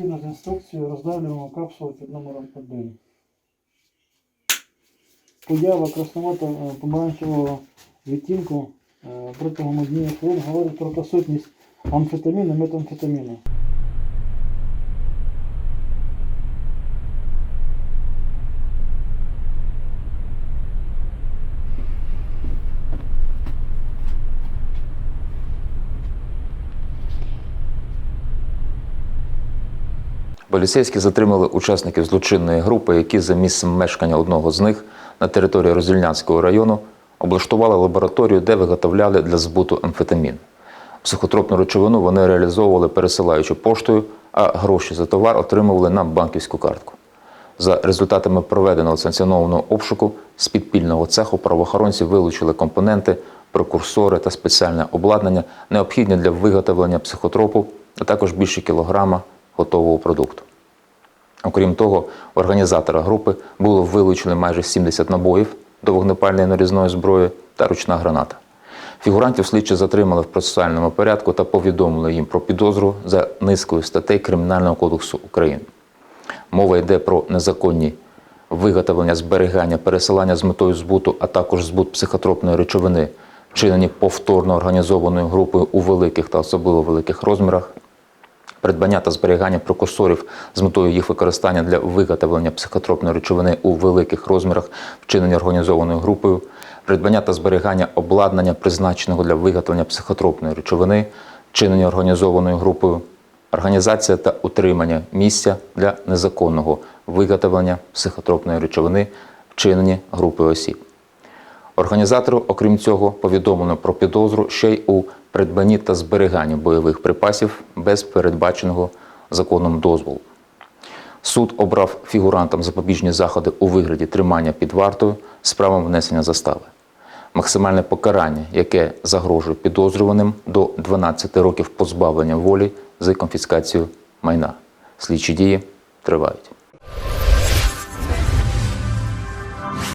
згідно з інструкцією роздавлюємо капсулу під номером 1. Поява красновато е, помаранчевого відтінку е, протягом однієї хвилини говорить про присутність амфетаміну, метамфетаміну. Поліцейські затримали учасників злочинної групи, які за місцем мешкання одного з них на території Розільнянського району облаштували лабораторію, де виготовляли для збуту амфетамін. Психотропну речовину вони реалізовували пересилаючи поштою, а гроші за товар отримували на банківську картку. За результатами проведеного санкціонованого обшуку з підпільного цеху правоохоронці вилучили компоненти, прекурсори та спеціальне обладнання, необхідні для виготовлення психотропу, а також більше кілограма готового продукту. Окрім того, організатора групи було вилучено майже 70 набоїв до вогнепальної нарізної зброї та ручна граната. Фігурантів слідчі затримали в процесуальному порядку та повідомили їм про підозру за низкою статей Кримінального кодексу України. Мова йде про незаконні виготовлення, зберігання, пересилання з метою збуту, а також збут психотропної речовини, вчинені повторно організованою групою у великих та особливо великих розмірах, придбання та зберігання прекурсорів з метою їх використання для виготовлення психотропної речовини у великих розмірах, вчинені організованою групою, придбання та зберігання обладнання, призначеного для виготовлення психотропної речовини, вчинені організованою групою, організація та утримання місця для незаконного виготовлення психотропної речовини, вчинені групою осіб. Організатору, окрім цього, повідомлено про підозру ще й у придбанні та зберіганні бойових припасів без передбаченого законом дозволу. Суд обрав фігурантам запобіжні заходи у вигляді тримання під вартою з правом внесення застави. Максимальне покарання, яке загрожує підозрюваним до 12 років позбавлення волі за конфіскацію майна. Слідчі дії тривають.